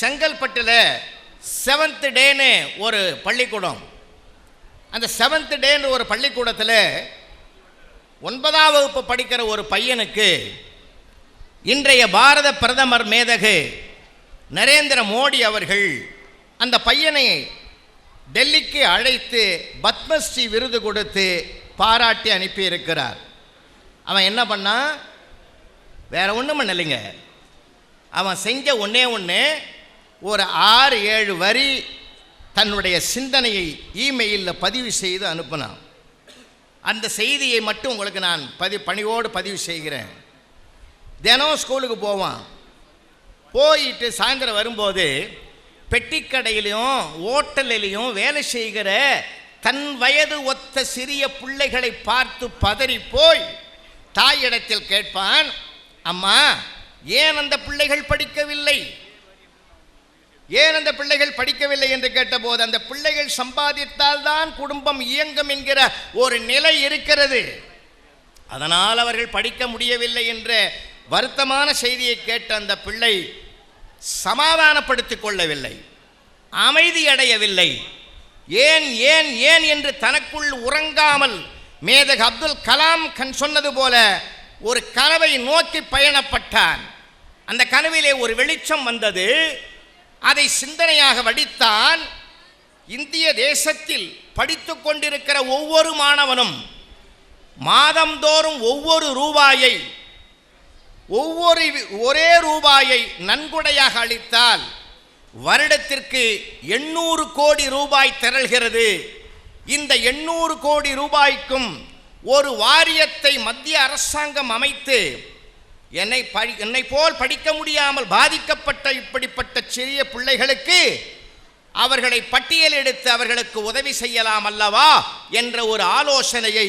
செங்கல்பட்டில் செவன்த் டேன்னு ஒரு பள்ளிக்கூடம். அந்த செவன்த் டேன்னு ஒரு பள்ளிக்கூடத்தில் ஒன்பதாம் வகுப்பு படிக்கிற ஒரு பையனுக்கு இன்றைய பாரத பிரதமர் மேதகு நரேந்திர மோடி அவர்கள் அந்த பையனை டெல்லிக்கு அழைத்து பத்மஸ்ரீ விருது கொடுத்து பாராட்டி அனுப்பியிருக்கிறார். அவன் என்ன பண்ணான்? வேற ஒன்றும் பண்ணலைங்க. அவன் செஞ்ச ஒன்றே ஒன்று ஒரு ஆறு ஏழு வரி தன்னுடைய சிந்தனையை இமெயிலில் பதிவு செய்து அனுப்பினான். அந்த செய்தியை மட்டும் உங்களுக்கு நான் பதி பணியோடு பதிவு செய்கிறேன். தினம் ஸ்கூலுக்கு போவான். போயிட்டு சாயந்தரம் வரும்போது பெட்டிக்கடையிலையும் ஓட்டலிலையும் வேலை செய்கிற தன் வயது ஒத்த சிறிய பிள்ளைகளை பார்த்து பதறி போய் தாயிடத்தில் கேட்பான் அம்மா ஏன் அந்த பிள்ளைகள் படிக்கவில்லை? ஏன் அந்த பிள்ளைகள் படிக்கவில்லை என்று கேட்டபோது அந்த பிள்ளைகள் சம்பாதித்தால் தான் குடும்பம் இயங்கும் என்கிற ஒரு நிலை இருக்கிறது. அதனால் அவர்கள் படிக்க முடியவில்லை என்ற வருத்தமான செய்தியை கேட்ட அந்த பிள்ளை சமாதானப்படுத்திக் கொள்ளவில்லை அமைதியடையவில்லை ஏன் ஏன் ஏன் என்று தனக்குள் உறங்காமல் மேதக அப்துல் கலாம் கண் சொன்னது போல ஒரு கனவை நோக்கி பயணப்பட்டான். அந்த கனவிலே ஒரு வெளிச்சம் வந்தது. அதை சிந்தனையாக வடித்தான் இந்திய தேசத்தில் படித்து கொண்டிருக்கிற ஒவ்வொரு மாணவனும் மாதந்தோறும் ஒவ்வொரு ரூபாயை ஒவ்வொரு ஒரே ரூபாயை நன்கொடையாக அளித்தால் வருடத்திற்கு எண்ணூறு கோடி ரூபாய் திரள்கிறது. இந்த எண்ணூறு கோடி ரூபாய்க்கும் ஒரு வாரியத்தை மத்திய அரசாங்கம் அமைத்து என்னை படி என்னை போல் படிக்க முடியாமல் பாதிக்கப்பட்ட இப்படிப்பட்ட சிறிய பிள்ளைகளுக்கு அவர்களை பட்டியலெடுத்து அவர்களுக்கு உதவி செய்யலாம் அல்லவா என்ற ஒரு ஆலோசனையை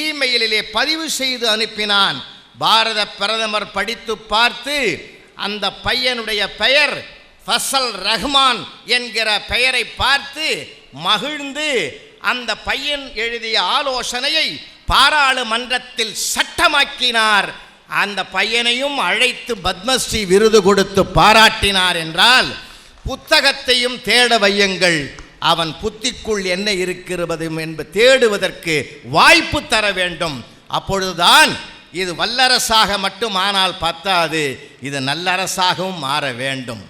இமெயிலிலே பதிவு செய்து அனுப்பினான். பாரத பிரதமர் படித்து பார்த்து அந்த பையனுடைய பெயர் ஃபசல் ரஹ்மான் என்கிற பெயரை பார்த்து மகிழ்ந்து அந்த பையன் எழுதிய ஆலோசனையை பாராளுமன்றத்தில் சட்டமாக்கினார். அந்த பையனையும் அழைத்து பத்மஸ்ரீ விருது கொடுத்து பாராட்டினார் என்றால் புத்தகத்தையும் தேட வையுங்கள். அவன் புத்திக்குள் என்ன இருக்கிறது என்பது தேடுவதற்கு வாய்ப்பு தர வேண்டும். அப்பொழுதுதான் இது வல்லரசாக மட்டும் ஆனால் பத்தாது. இது நல்லரசாகவும் மாற வேண்டும்.